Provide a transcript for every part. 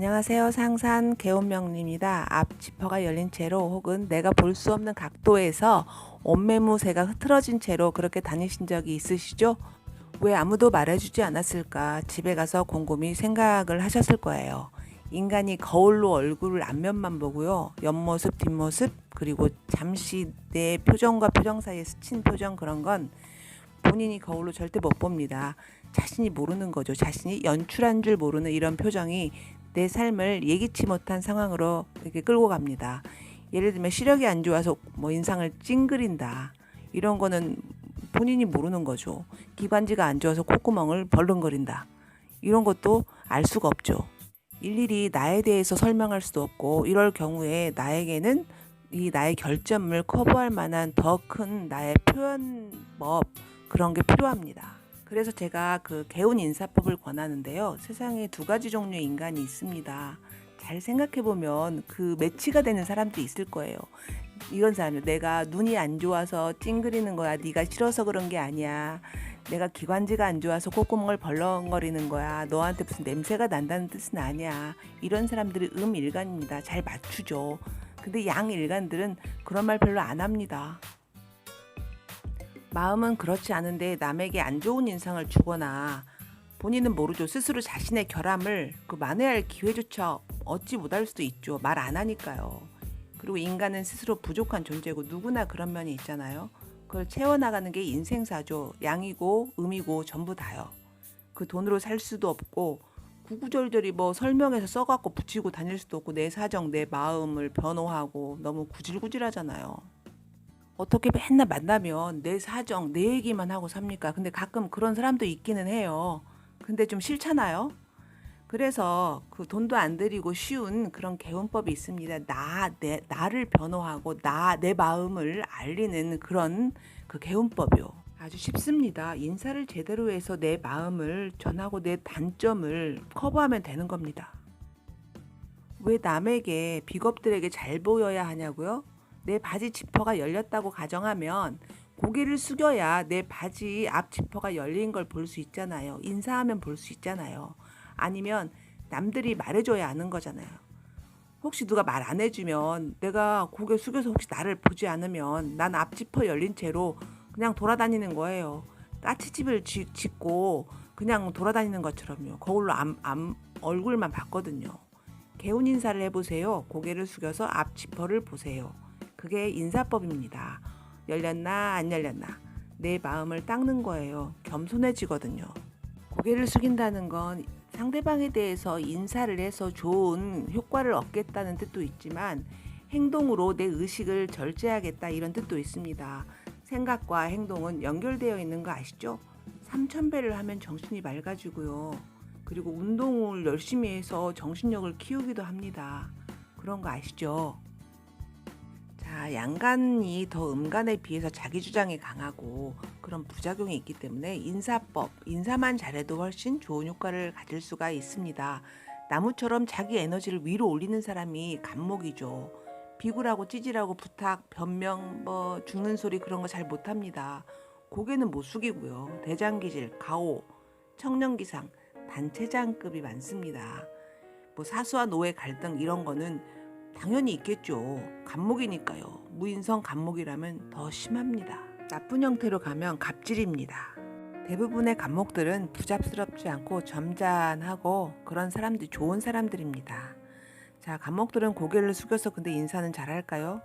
안녕하세요. 상산 개운명입니다. 앞 지퍼가 열린 채로 혹은 내가 볼 수 없는 각도에서 옷매무새가 흐트러진 채로 그렇게 다니신 적이 있으시죠? 왜 아무도 말해주지 않았을까 집에 가서 곰곰이 생각을 하셨을 거예요. 인간이 거울로 얼굴을 앞면만 보고요. 옆모습, 뒷모습, 그리고 잠시 내 표정과 표정 사이에 스친 표정 그런 건 본인이 거울로 절대 못 봅니다. 자신이 모르는 거죠. 자신이 연출한 줄 모르는 이런 표정이 내 삶을 예기치 못한 상황으로 이렇게 끌고 갑니다. 예를 들면 시력이 안 좋아서 뭐 인상을 찡그린다. 이런 거는 본인이 모르는 거죠. 기관지가 안 좋아서 콧구멍을 벌렁거린다. 이런 것도 알 수가 없죠. 일일이 나에 대해서 설명할 수도 없고 이럴 경우에 나에게는 이 나의 결점을 커버할 만한 더 큰 나의 표현법 그런 게 필요합니다. 그래서 제가 그 개운 인사법을 권하는데요. 세상에 두 가지 종류의 인간이 있습니다. 잘 생각해 보면 그 매치가 되는 사람도 있을 거예요. 이런 사람이 내가 눈이 안 좋아서 찡그리는 거야. 네가 싫어서 그런 게 아니야. 내가 기관지가 안 좋아서 콧구멍을 벌렁거리는 거야. 너한테 무슨 냄새가 난다는 뜻은 아니야. 이런 사람들이 음일간입니다. 잘 맞추죠. 근데 양일간들은 그런 말 별로 안 합니다. 마음은 그렇지 않은데 남에게 안 좋은 인상을 주거나 본인은 모르죠. 스스로 자신의 결함을 그 만회할 기회조차 얻지 못할 수도 있죠. 말 안 하니까요. 그리고 인간은 스스로 부족한 존재고 누구나 그런 면이 있잖아요. 그걸 채워나가는 게 인생사죠. 양이고 음이고 전부 다요. 그 돈으로 살 수도 없고 구구절절히 뭐 설명해서 써갖고 붙이고 다닐 수도 없고 내 사정 내 마음을 변호하고 너무 구질구질하잖아요. 어떻게 맨날 만나면 내 사정, 내 얘기만 하고 삽니까? 근데 가끔 그런 사람도 있기는 해요. 근데 좀 싫잖아요? 그래서 그 돈도 안 들이고 쉬운 그런 개운법이 있습니다. 나, 내, 나를 변호하고 나, 내 마음을 알리는 그런 그 개운법이요. 아주 쉽습니다. 인사를 제대로 해서 내 마음을 전하고 내 단점을 커버하면 되는 겁니다. 왜 남에게 비겁들에게 잘 보여야 하냐고요? 내 바지 지퍼가 열렸다고 가정하면 고개를 숙여야 내 바지 앞 지퍼가 열린 걸 볼 수 있잖아요. 인사하면 볼 수 있잖아요. 아니면 남들이 말해줘야 아는 거잖아요. 혹시 누가 말 안 해주면 내가 고개 숙여서 혹시 나를 보지 않으면 난 앞 지퍼 열린 채로 그냥 돌아다니는 거예요. 까치집을 지- 짓고 그냥 돌아다니는 것처럼요. 거울로 암, 암, 얼굴만 봤거든요. 개운 인사를 해보세요. 고개를 숙여서 앞 지퍼를 보세요. 그게 인사법입니다. 열렸나 안 열렸나 내 마음을 닦는 거예요. 겸손해지거든요. 고개를 숙인다는 건 상대방에 대해서 인사를 해서 좋은 효과를 얻겠다는 뜻도 있지만 행동으로 내 의식을 절제하겠다 이런 뜻도 있습니다. 생각과 행동은 연결되어 있는 거 아시죠? 3,000배를 하면 정신이 맑아지고요. 그리고 운동을 열심히 해서 정신력을 키우기도 합니다. 그런 거 아시죠? 자, 양간이 더 음간에 비해서 자기 주장이 강하고 그런 부작용이 있기 때문에 인사법, 인사만 잘해도 훨씬 좋은 효과를 가질 수가 있습니다. 나무처럼 자기 에너지를 위로 올리는 사람이 감목이죠. 비굴하고 찌질하고 부탁, 변명, 뭐 죽는 소리 그런 거 잘 못합니다. 고개는 못 숙이고요. 대장기질, 가오, 청년기상, 단체장급이 많습니다. 뭐 사수와 노예 갈등 이런 거는 당연히 있겠죠. 감목이니까요. 무인성 감목이라면 더 심합니다. 나쁜 형태로 가면 갑질입니다. 대부분의 감목들은 부잡스럽지 않고 점잖하고 그런 사람들 좋은 사람들입니다. 자, 감목들은 고개를 숙여서 근데 인사는 잘 할까요?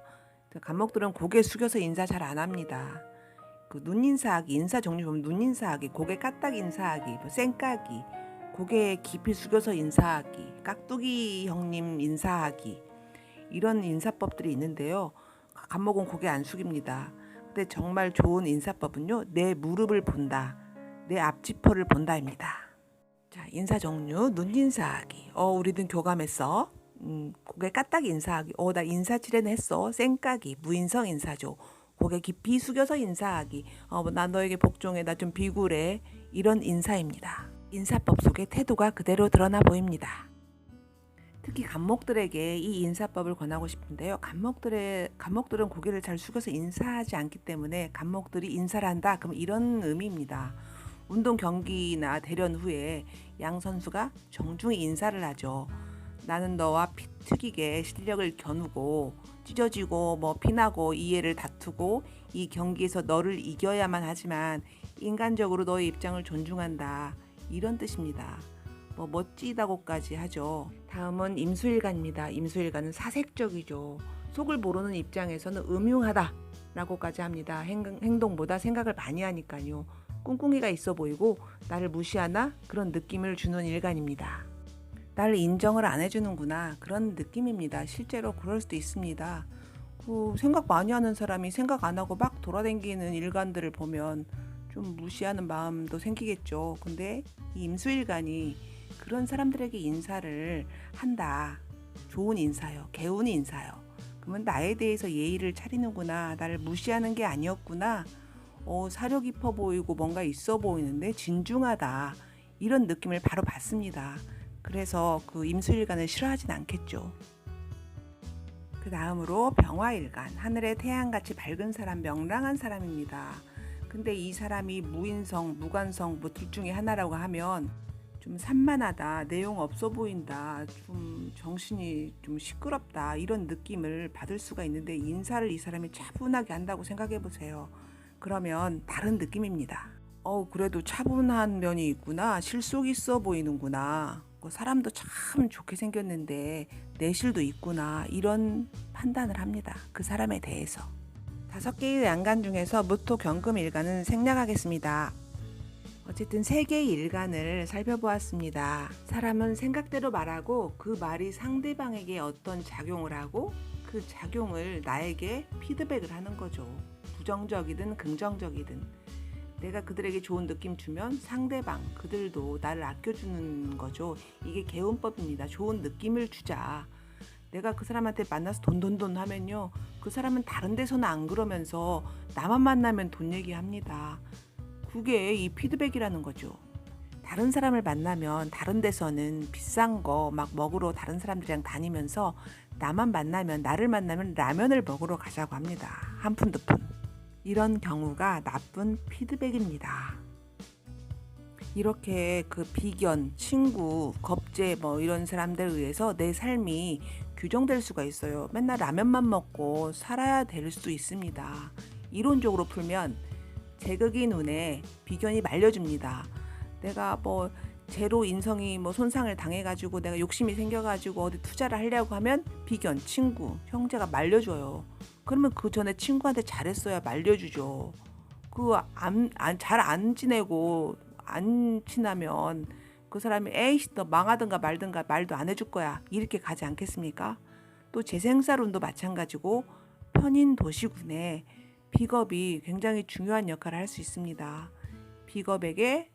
감목들은 고개 숙여서 인사 잘 안 합니다. 그 눈인사하기, 인사 종류 보면 눈인사하기, 고개 까딱 인사하기, 뭐 쌩까기, 고개 깊이 숙여서 인사하기, 깍두기 형님 인사하기, 이런 인사법들이 있는데요. 감목은 고개 안 숙입니다. 근데 정말 좋은 인사법은요. 내 무릎을 본다. 내 앞지퍼를 본다입니다. 자, 인사 종류 눈 인사하기. 어, 우리는 교감했어. 음, 고개 까딱 인사하기. 어, 나 인사치레는 했어. 쌩까기. 무인성 인사죠. 고개 깊이 숙여서 인사하기. 어, 뭐나 너에게 복종해. 나 좀 비굴해. 이런 인사입니다. 인사법 속에 태도가 그대로 드러나 보입니다. 특히 감목들에게 이 인사법을 권하고 싶은데요. 감목들의 감목들은 고개를 잘 숙여서 인사하지 않기 때문에 감목들이 인사를 한다. 그럼 이런 의미입니다. 운동 경기나 대련 후에 양 선수가 정중히 인사를 하죠. 나는 너와 피 튀기게 실력을 겨누고 찢어지고 뭐 피나고 이해를 다투고 이 경기에서 너를 이겨야만 하지만 인간적으로 너의 입장을 존중한다 이런 뜻입니다. 뭐 멋지다고까지 하죠. 다음은 임수일간입니다. 임수일간은 사색적이죠. 속을 모르는 입장에서는 음흉하다 라고까지 합니다. 행, 행동보다 생각을 많이 하니까요. 꿍꿍이가 있어 보이고 나를 무시하나 그런 느낌을 주는 일간입니다. 나를 인정을 안 해주는구나 그런 느낌입니다. 실제로 그럴 수도 있습니다. 그 생각 많이 하는 사람이 생각 안 하고 막 돌아다니는 일간들을 보면 좀 무시하는 마음도 생기겠죠. 근데 이 임수일간이 그런 사람들에게 인사를 한다. 좋은 인사요. 개운 인사요. 그러면 나에 대해서 예의를 차리는구나. 나를 무시하는 게 아니었구나. 어, 사려 깊어 보이고 뭔가 있어 보이는데 진중하다. 이런 느낌을 바로 받습니다. 그래서 그 임수일간을 싫어하진 않겠죠. 그 다음으로 병화일간. 하늘의 태양같이 밝은 사람, 명랑한 사람입니다. 근데 이 사람이 무인성, 무관성 뭐 둘 중에 하나라고 하면 좀 산만하다, 내용 없어 보인다, 좀 정신이 좀 시끄럽다 이런 느낌을 받을 수가 있는데 인사를 이 사람이 차분하게 한다고 생각해 보세요. 그러면 다른 느낌입니다. 어 그래도 차분한 면이 있구나, 실속 있어 보이는구나. 그 사람도 참 좋게 생겼는데 내실도 있구나 이런 판단을 합니다. 그 사람에 대해서. 다섯 개의 양간 중에서 무토 경금 일간은 생략하겠습니다. 어쨌든 세 개의 일간을 살펴보았습니다. 사람은 생각대로 말하고 그 말이 상대방에게 어떤 작용을 하고 그 작용을 나에게 피드백을 하는 거죠. 부정적이든 긍정적이든 내가 그들에게 좋은 느낌 주면 상대방 그들도 나를 아껴주는 거죠. 이게 개운법입니다. 좋은 느낌을 주자. 내가 그 사람한테 만나서 돈돈돈 하면요. 그 사람은 다른 데서는 안 그러면서 나만 만나면 돈 얘기합니다. 그게 이 피드백이라는 거죠. 다른 사람을 만나면 다른 데서는 비싼 거 막 먹으러 다른 사람들이랑 다니면서 나만 만나면 나를 만나면 라면을 먹으러 가자고 합니다. 한 푼 두 푼. 이런 경우가 나쁜 피드백입니다. 이렇게 그 비견, 친구, 겁제 뭐 이런 사람들에 의해서 내 삶이 규정될 수가 있어요. 맨날 라면만 먹고 살아야 될 수도 있습니다. 이론적으로 풀면 제극이 눈에 비견이 말려줍니다. 내가 뭐 제로 인성이 뭐 손상을 당해가지고 내가 욕심이 생겨가지고 어디 투자를 하려고 하면 비견, 친구, 형제가 말려줘요. 그러면 그 전에 친구한테 잘했어야 말려주죠. 그안잘 안 지내고 안 친하면 그 사람이 에이씨 너 망하든가 말든가 말도 안 해줄 거야 이렇게 가지 않겠습니까? 또 재생사론도 마찬가지고 편인 도시군에 비겁이 굉장히 중요한 역할을 할 수 있습니다. 비겁에게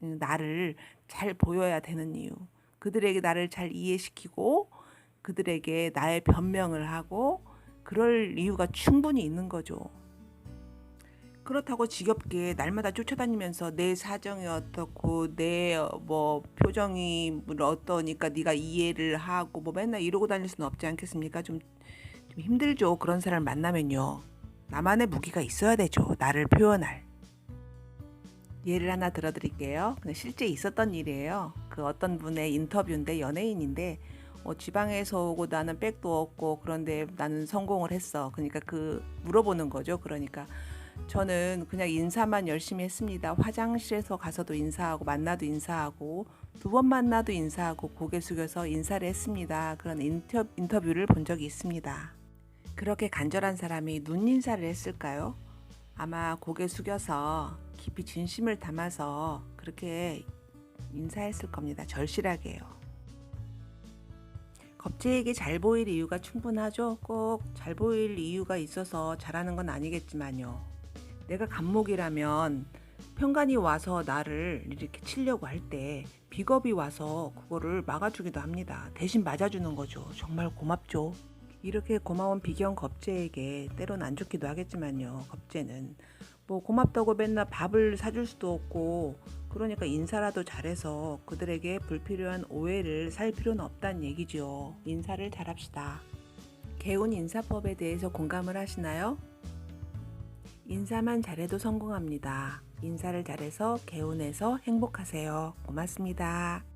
나를 잘 보여야 되는 이유. 그들에게 나를 잘 이해시키고 그들에게 나의 변명을 하고 그럴 이유가 충분히 있는 거죠. 그렇다고 지겹게 날마다 쫓아다니면서 내 사정이 어떻고 내 뭐 표정이 어떠니까 네가 이해를 하고 뭐 맨날 이러고 다닐 수는 없지 않겠습니까? 좀, 좀 힘들죠. 그런 사람 만나면요. 나만의 무기가 있어야 되죠. 나를 표현할. 예를 하나 들어드릴게요. 실제 있었던 일이에요. 그 어떤 분의 인터뷰인데 연예인인데 어, 지방에서 오고 나는 백도 없고 그런데 나는 성공을 했어. 그러니까 그 물어보는 거죠. 그러니까 저는 그냥 인사만 열심히 했습니다. 화장실에서 가서도 인사하고 만나도 인사하고 두 번 만나도 인사하고 고개 숙여서 인사를 했습니다. 그런 인터, 인터뷰를 본 적이 있습니다. 그렇게 간절한 사람이 눈 인사를 했을까요? 아마 고개 숙여서 깊이 진심을 담아서 그렇게 인사했을 겁니다. 절실하게요. 겁제에게 잘 보일 이유가 충분하죠. 꼭 잘 보일 이유가 있어서 잘하는 건 아니겠지만요. 내가 감목이라면 평간이 와서 나를 이렇게 치려고 할 때 비겁이 와서 그거를 막아주기도 합니다. 대신 맞아주는 거죠. 정말 고맙죠. 이렇게 고마운 비경 겁제에게 때론 안 좋기도 하겠지만요. 겁제는 뭐 고맙다고 맨날 밥을 사줄 수도 없고 그러니까 인사라도 잘해서 그들에게 불필요한 오해를 살 필요는 없다는 얘기죠. 인사를 잘합시다. 개운 인사법에 대해서 공감을 하시나요? 인사만 잘해도 성공합니다. 인사를 잘해서 개운해서 행복하세요. 고맙습니다.